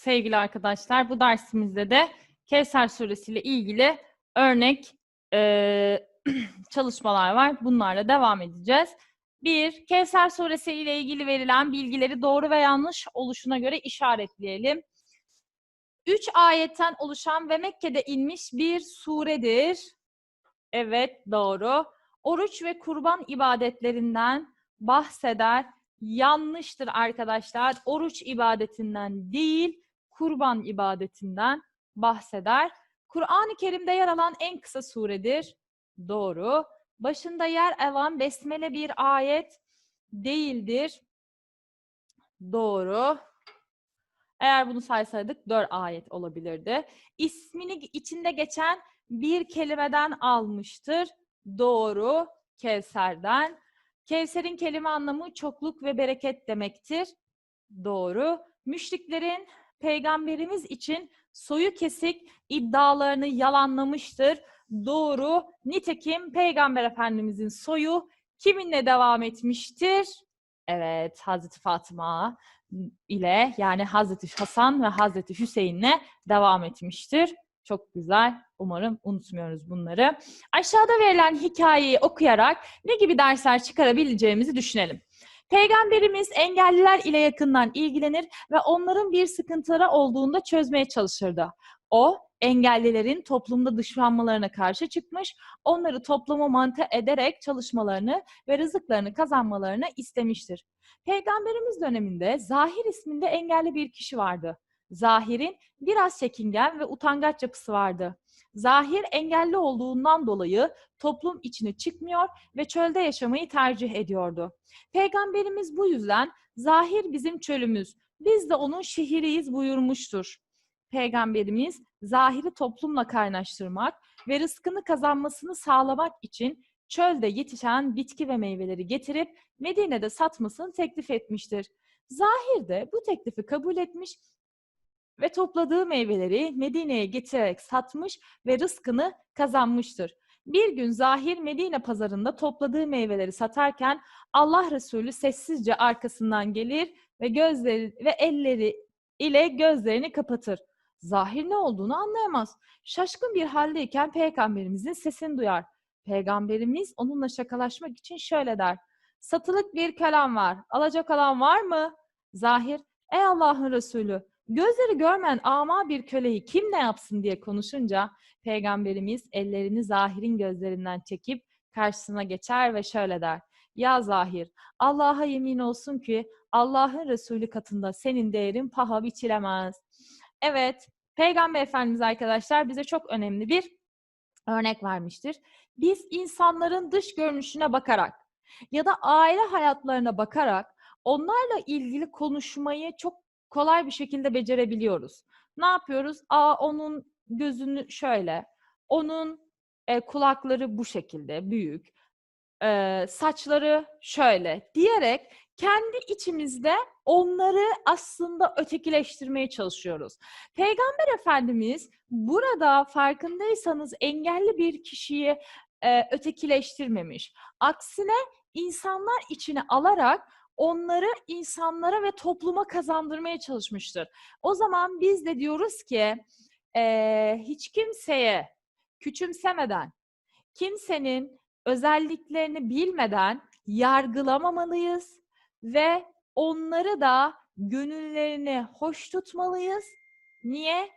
sevgili arkadaşlar. Bu dersimizde de Kevser Suresi ile ilgili örnek e, çalışmalar var. Bunlarla devam edeceğiz. Bir, Kevser Suresi ile ilgili verilen bilgileri doğru ve yanlış oluşuna göre işaretleyelim. Üç ayetten oluşan ve Mekke'de inmiş bir suredir. Evet, doğru. Oruç ve kurban ibadetlerinden bahseder. Yanlıştır arkadaşlar. Oruç ibadetinden değil, kurban ibadetinden bahseder. Kur'an-ı Kerim'de yer alan en kısa suredir. Doğru. Başında yer alan besmele bir ayet değildir. Doğru. Eğer bunu saysaydık dört ayet olabilirdi. İsmini içinde geçen bir kelimeden almıştır. Doğru. Kevser'den. Kevser'in kelime anlamı çokluk ve bereket demektir. Doğru. Müşriklerin peygamberimiz için soyu kesik iddialarını yalanlamıştır. Doğru. Nitekim peygamber efendimizin soyu kiminle devam etmiştir? Evet, Hazreti Fatıma ile yani Hazreti Hasan ve Hazreti Hüseyin'le devam etmiştir. Çok güzel. Umarım unutmuyoruz bunları. Aşağıda verilen hikayeyi okuyarak ne gibi dersler çıkarabileceğimizi düşünelim. Peygamberimiz engelliler ile yakından ilgilenir ve onların bir sıkıntıları olduğunda çözmeye çalışırdı. O, engellilerin toplumda dışlanmalarına karşı çıkmış, onları topluma mante ederek çalışmalarını ve rızıklarını kazanmalarını istemiştir. Peygamberimiz döneminde Zahir isminde engelli bir kişi vardı. Zahir'in biraz çekingen ve utangaç yapısı vardı. Zahir engelli olduğundan dolayı toplum içine çıkmıyor ve çölde yaşamayı tercih ediyordu. Peygamberimiz bu yüzden Zahir bizim çölümüz, biz de onun şehiriyiz buyurmuştur. Peygamberimiz Zahir'i toplumla kaynaştırmak ve rızkını kazanmasını sağlamak için çölde yetişen bitki ve meyveleri getirip Medine'de satmasını teklif etmiştir. Zahir de bu teklifi kabul etmiş ve topladığı meyveleri Medine'ye getirerek satmış ve rızkını kazanmıştır. Bir gün Zahir Medine pazarında topladığı meyveleri satarken Allah Resulü sessizce arkasından gelir ve gözleri ve elleri ile gözlerini kapatır. Zahir ne olduğunu anlayamaz. Şaşkın bir haldeyken peygamberimizin sesini duyar. Peygamberimiz onunla şakalaşmak için şöyle der. Satılık bir kelam var. Alacak alan var mı? Zahir, ey Allah'ın Resulü, gözleri görmeyen ama bir köleyi kim ne yapsın diye konuşunca Peygamberimiz ellerini Zahir'in gözlerinden çekip karşısına geçer ve şöyle der. Ya Zahir, Allah'a yemin olsun ki Allah'ın Resulü katında senin değerin paha biçilemez. Evet, Peygamber Efendimiz arkadaşlar bize çok önemli bir örnek vermiştir. Biz insanların dış görünüşüne bakarak ya da aile hayatlarına bakarak onlarla ilgili konuşmayı çok kolay bir şekilde becerebiliyoruz. Ne yapıyoruz? Aa onun gözünü şöyle, onun e, kulakları bu şekilde büyük, e, saçları şöyle diyerek kendi içimizde onları aslında ötekileştirmeye çalışıyoruz. Peygamber Efendimiz burada farkındaysanız engelli bir kişiyi e, ötekileştirmemiş. Aksine insanlar içine alarak onları insanlara ve topluma kazandırmaya çalışmıştır. O zaman biz de diyoruz ki e, hiç kimseye küçümsemeden, kimsenin özelliklerini bilmeden yargılamamalıyız ve onları da gönüllerini hoş tutmalıyız. Niye?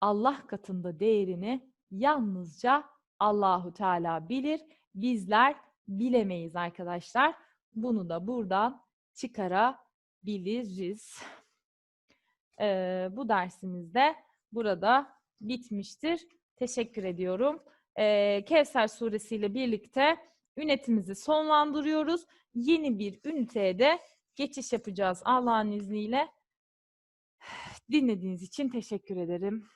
Allah katında değerini yalnızca Allahu Teala bilir. Bizler bilemeyiz arkadaşlar. Bunu da buradan çıkarabiliriz. Ee, bu dersimiz de burada bitmiştir. Teşekkür ediyorum. Ee, Kevser Suresi ile birlikte ünitemizi sonlandırıyoruz. Yeni bir üniteye de geçiş yapacağız Allah'ın izniyle. Dinlediğiniz için teşekkür ederim.